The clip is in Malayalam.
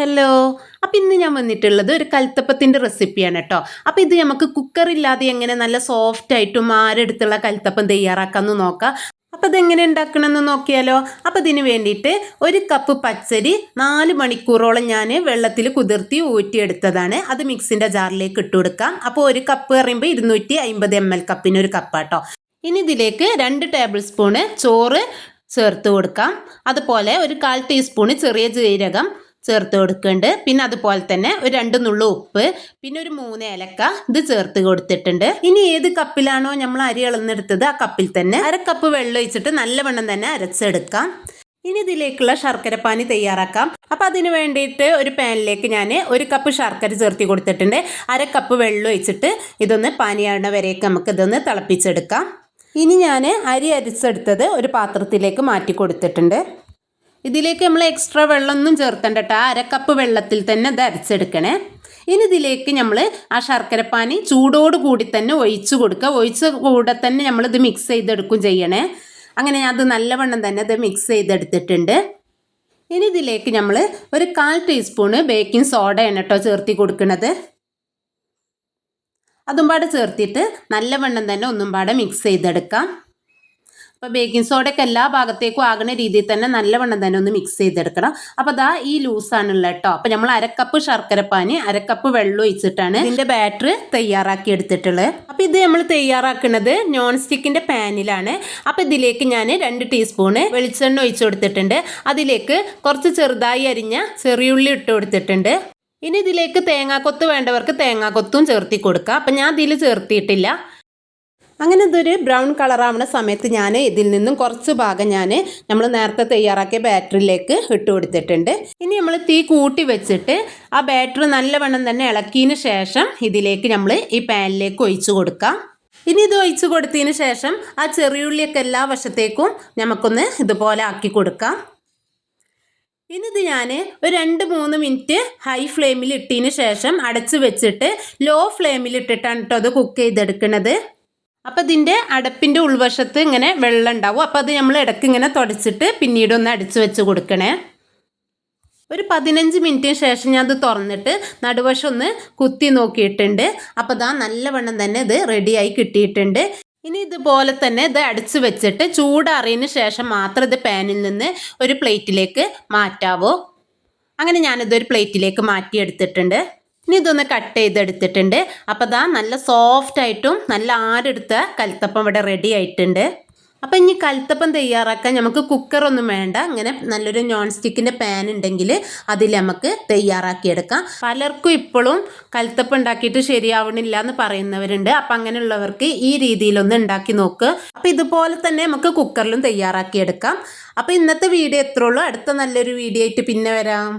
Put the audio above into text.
ഹലോ അപ്പം ഇന്ന് ഞാൻ വന്നിട്ടുള്ളത് ഒരു കൽത്തപ്പത്തിന്റെ റെസിപ്പിയാണ് കേട്ടോ അപ്പം ഇത് നമുക്ക് കുക്കറില്ലാതെ എങ്ങനെ നല്ല സോഫ്റ്റ് ആയിട്ടും ആരെടുത്തുള്ള കൽത്തപ്പം തയ്യാറാക്കാമെന്ന് നോക്കാം. അപ്പം അതെങ്ങനെ ഉണ്ടാക്കണമെന്ന് നോക്കിയാലോ? അപ്പം ഇതിന് വേണ്ടിയിട്ട് ഒരു കപ്പ് പച്ചരി നാല് മണിക്കൂറോളം ഞാൻ വെള്ളത്തിൽ കുതിർത്തി ഊറ്റിയെടുത്തതാണ്. അത് മിക്സിന്റെ ജാറിലേക്ക് ഇട്ട് കൊടുക്കാം. അപ്പോൾ ഒരു കപ്പ് പറയുമ്പോൾ ഇരുന്നൂറ്റി അമ്പത് എം എൽ കപ്പിന് ഒരു കപ്പാട്ടോ ഇനി ഇതിലേക്ക് രണ്ട് ടേബിൾ സ്പൂണ് ചോറ് ചേർത്ത് കൊടുക്കാം. അതുപോലെ ഒരു കാൽ ടീസ്പൂണ് ചെറിയ ജീരകം ചേർത്ത് കൊടുക്കുന്നുണ്ട് പിന്നെ അതുപോലെ തന്നെ ഒരു രണ്ട് നുള്ളു ഉപ്പ് പിന്നെ ഒരു മൂന്ന് ഏലക്ക ഇത് ചേർത്ത് കൊടുത്തിട്ടുണ്ട്. ഇനി ഏത് കപ്പിലാണോ നമ്മൾ അരി ഇളന്നെടുത്തത് ആ കപ്പിൽ തന്നെ അര കപ്പ് വെള്ളം ഒഴിച്ചിട്ട് നല്ലവണ്ണം തന്നെ അരച്ചെടുക്കാം. ഇനി ഇതിലേക്കുള്ള ശർക്കര പാനി തയ്യാറാക്കാം. അപ്പം അതിന് വേണ്ടിയിട്ട് ഒരു പാനിലേക്ക് ഞാൻ ഒരു കപ്പ് ശർക്കര ചേർത്തി കൊടുത്തിട്ടുണ്ട്. അര കപ്പ് വെള്ളം ഒഴിച്ചിട്ട് ഇതൊന്ന് പാനിയാവുന്ന വരേക്ക് നമുക്ക് ഇതൊന്ന് തിളപ്പിച്ചെടുക്കാം. ഇനി ഞാൻ അരി അരിച്ചെടുത്തത് ഒരു പാത്രത്തിലേക്ക് മാറ്റി കൊടുത്തിട്ടുണ്ട്. ഇതിലേക്ക് നമ്മൾ എക്സ്ട്രാ വെള്ളമൊന്നും ചേർത്തണ്ട കേട്ടോ അരക്കപ്പ് വെള്ളത്തിൽ തന്നെ ഇത് അരച്ചെടുക്കണേ. ഇനി ഇതിലേക്ക് നമ്മൾ ആ ശർക്കരപ്പാനി ചൂടോട് കൂടി തന്നെ ഒഴിച്ചു കൊടുക്കുക ഒഴിച്ച കൂടെ തന്നെ നമ്മൾ ഇത് മിക്സ് ചെയ്തെടുക്കും ചെയ്യണേ. അങ്ങനെ ഞാൻ അത് നല്ലവണ്ണം തന്നെ ഇത് മിക്സ് ചെയ്തെടുത്തിട്ടുണ്ട്. ഇനി ഇതിലേക്ക് നമ്മൾ ഒരു കാൽ ടീസ്പൂണ് ബേക്കിംഗ് സോഡയാണ് കേട്ടോ ചേർത്തി കൊടുക്കുന്നത് അതും പാടെ ചേർത്തിട്ട് നല്ലവണ്ണം തന്നെ ഒന്നും പാടെ മിക്സ് ചെയ്തെടുക്കാം. അപ്പോൾ ബേക്കിംഗ് സോഡയൊക്കെ എല്ലാ ഭാഗത്തേക്കും ആകുന്ന രീതിയിൽ തന്നെ നല്ലവണ്ണം തന്നെ ഒന്ന് മിക്സ് ചെയ്തെടുക്കണം. അപ്പോൾ അതാ ഈ ലൂസാണുള്ളത് കേട്ടോ. അപ്പോൾ നമ്മൾ അരക്കപ്പ് ശർക്കരപ്പാനി അരക്കപ്പ് വെള്ളം ഒഴിച്ചിട്ടാണ് ഇതിന്റെ ബാറ്റർ തയ്യാറാക്കി എടുത്തിട്ടുള്ളത്. അപ്പോൾ ഇത് നമ്മൾ തയ്യാറാക്കുന്നത് നോൺ സ്റ്റിക്കിന്റെ പാനിലാണ് അപ്പോൾ ഇതിലേക്ക് ഞാൻ രണ്ട് ടീസ്പൂണ് വെളിച്ചെണ്ണ ഒഴിച്ചു കൊടുത്തിട്ടുണ്ട്. അതിലേക്ക് കുറച്ച് ചെറുതായി അരിഞ്ഞ ചെറിയുള്ളി ഇട്ട് കൊടുത്തിട്ടുണ്ട്. ഇനി ഇതിലേക്ക് തേങ്ങാക്കൊത്ത് വേണ്ടവർക്ക് തേങ്ങാക്കൊത്തും ചേർത്തി കൊടുക്കുക അപ്പം ഞാൻ ഇതിൽ ചേർത്തിയിട്ടില്ല. അങ്ങനെ ഇതൊരു ബ്രൗൺ കളറാവുന്ന സമയത്ത് ഞാൻ ഇതിൽ നിന്നും കുറച്ച് ഭാഗം ഞാൻ നമ്മൾ നേരത്തെ തയ്യാറാക്കിയ ബാറ്ററിയിലേക്ക് ഇട്ട് കൊടുത്തിട്ടുണ്ട്. ഇനി നമ്മൾ തീ കൂട്ടി വെച്ചിട്ട് ആ ബാറ്ററി നല്ലവണ്ണം തന്നെ ഇളക്കിയതിന് ശേഷം ഇതിലേക്ക് നമ്മൾ ഈ പാനിലേക്ക് ഒഴിച്ചു കൊടുക്കാം. ഇനി ഇത് ഒഴിച്ചു കൊടുത്തതിന് ശേഷം ആ ചെറിയുള്ളിയൊക്കെ എല്ലാ വശത്തേക്കും നമുക്കൊന്ന് ഇതുപോലെ ആക്കി കൊടുക്കാം. ഇനി ഇത് ഞാൻ ഒരു രണ്ട് മൂന്ന് മിനിറ്റ് ഹൈ ഫ്ലെയിമിൽ ഇട്ടതിന് ശേഷം അടച്ച് വെച്ചിട്ട് ലോ ഫ്ലെയിമിൽ ഇട്ടിട്ടാണ് കേട്ടോ അത് കുക്ക് ചെയ്തെടുക്കുന്നത് അപ്പോൾ ഇതിന്റെ അടപ്പിന്റെ ഉൾവശത്ത് ഇങ്ങനെ വെള്ളം ഉണ്ടാവും. അപ്പോൾ അത് നമ്മൾ ഇടയ്ക്ക് ഇങ്ങനെ തുടച്ചിട്ട് പിന്നീട് ഒന്ന് അടിച്ച് വെച്ച് കൊടുക്കണേ. ഒരു പതിനഞ്ച് മിനിറ്റിന് ശേഷം ഞാൻ അത് തുറന്നിട്ട് നടുവശം ഒന്ന് കുത്തി നോക്കിയിട്ടുണ്ട്. അപ്പോൾ ഇതാ നല്ലവണ്ണം തന്നെ ഇത് റെഡിയായി കിട്ടിയിട്ടുണ്ട്. ഇനി ഇതുപോലെ തന്നെ ഇത് അടിച്ച് വെച്ചിട്ട് ചൂടാറിയതിന് ശേഷം മാത്രം ഇത് പാനിൽ നിന്ന് ഒരു പ്ലേറ്റിലേക്ക് മാറ്റാവോ. അങ്ങനെ ഞാനിതൊരു പ്ലേറ്റിലേക്ക് മാറ്റിയെടുത്തിട്ടുണ്ട്. ഇനി ഇതൊന്ന് കട്ട് ചെയ്തെടുത്തിട്ടുണ്ട്. അപ്പോൾ ഇതാ നല്ല സോഫ്റ്റ് ആയിട്ടും നല്ല ആരെടുത്ത കൽത്തപ്പം ഇവിടെ റെഡി ആയിട്ടുണ്ട്. അപ്പം ഇനി കൽത്തപ്പം തയ്യാറാക്കാൻ നമുക്ക് കുക്കറൊന്നും വേണ്ട. അങ്ങനെ നല്ലൊരു നോൺ സ്റ്റിക്കിന്റെ പാൻ ഉണ്ടെങ്കിൽ അതിൽ നമുക്ക് തയ്യാറാക്കിയെടുക്കാം. പലർക്കും ഇപ്പോഴും കൽത്തപ്പം ഉണ്ടാക്കിയിട്ട് ശരിയാവണില്ല എന്ന് പറയുന്നവരുണ്ട്. അപ്പം അങ്ങനെയുള്ളവർക്ക് ഈ രീതിയിലൊന്ന് ഉണ്ടാക്കി നോക്കുക അപ്പം ഇതുപോലെ തന്നെ നമുക്ക് കുക്കറിലും തയ്യാറാക്കിയെടുക്കാം. അപ്പം ഇന്നത്തെ വീഡിയോ എത്ര ഉള്ളൂ. അടുത്ത നല്ലൊരു വീഡിയോ ആയിട്ട് പിന്നെ വരാം.